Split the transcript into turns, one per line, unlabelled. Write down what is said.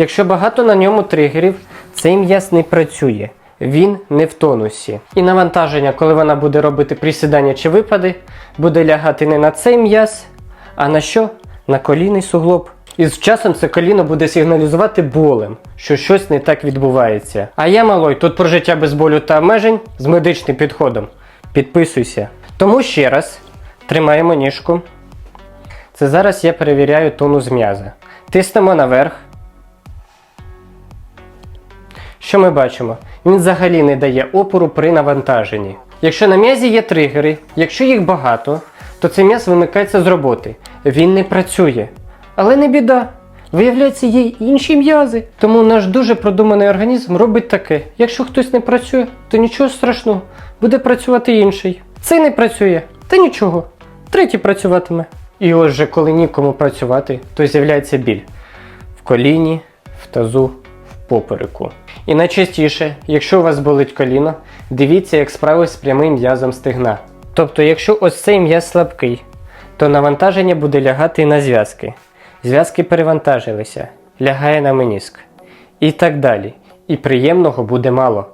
Якщо багато на ньому тригерів, цей м'яз не працює. Він не в тонусі. І навантаження, коли вона буде робити присідання чи випади, буде лягати не на цей м'яз, а на що? На колінний суглоб. І з часом це коліно буде сигналізувати болем, що щось не так відбувається. А я, малой, тут про життя без болю та обмежень з медичним підходом. Підписуйся. Тому ще раз тримаємо ніжку. Це зараз я перевіряю тонус м'яза. Тиснемо наверх. Що ми бачимо? Він взагалі не дає опору при навантаженні. Якщо на м'язі є тригери, якщо їх багато, то цей м'яз вимикається з роботи. Він не працює. Але не біда. Виявляється, є інші м'язи. Тому наш дуже продуманий організм робить таке: якщо хтось не працює, то нічого страшного, буде працювати інший. Цей не працює, та нічого. Третій працюватиме. І ось же, коли нікому працювати, то з'являється біль в коліні, в тазу, в попереку. І найчастіше, якщо у вас болить коліно, дивіться, як справи з прямим м'язом стегна. Тобто, якщо ось цей м'яз слабкий, то навантаження буде лягати на зв'язки. Зв'язки перевантажилися, лягає на меніск. І так далі. І приємного буде мало.